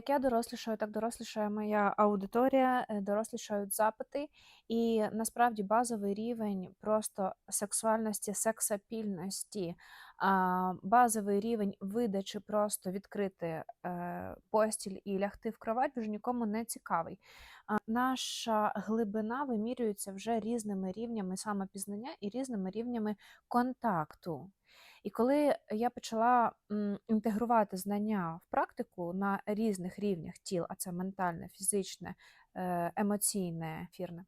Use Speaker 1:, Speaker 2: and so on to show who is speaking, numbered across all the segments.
Speaker 1: Як я дорослішаю, так дорослішає моя аудиторія, е, дорослішають запити, і насправді базовий рівень просто сексуальності, сексапільності, базовий рівень видачі просто відкрити е, постіль і лягти в кровать вже нікому не цікавий. Наша глибина вимірюється вже різними рівнями самопізнання і різними рівнями контакту. І коли я почала інтегрувати знання в практику на різних рівнях тіл, а це ментальне, фізичне, е, емоційне, ефірне,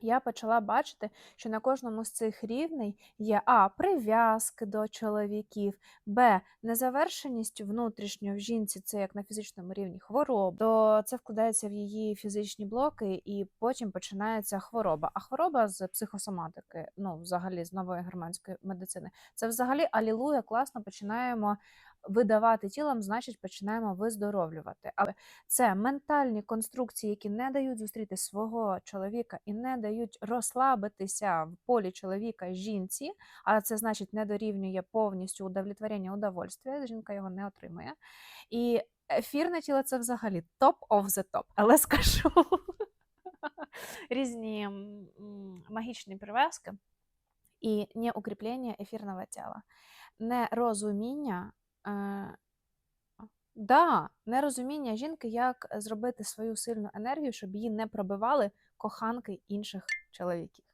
Speaker 1: я почала бачити, що на кожному з цих рівней є а. Прив'язки до чоловіків, б. Незавершеність внутрішньо в жінці, це як на фізичному рівні хвороб, то це вкладається в її фізичні блоки, і потім починається хвороба. А хвороба з психосоматики, ну взагалі з нової германської медицини, це взагалі алілуя, класно починаємо видавати тілом, значить починаємо виздоровлювати. Але це ментальні конструкції, які не дають зустріти свого чоловіка і не дають розслабитися в полі чоловіка жінці, а це значить не дорівнює повністю удовлетворення удовольствия, жінка його не отримує. І ефірне тіло це взагалі топ of the top. Але скажу різні магічні прив'язки і не укріплення ефірного тіла, не розуміння. Е, Да, нерозуміння жінки, як зробити свою сильну енергію, щоб її не пробивали коханки інших чоловіків.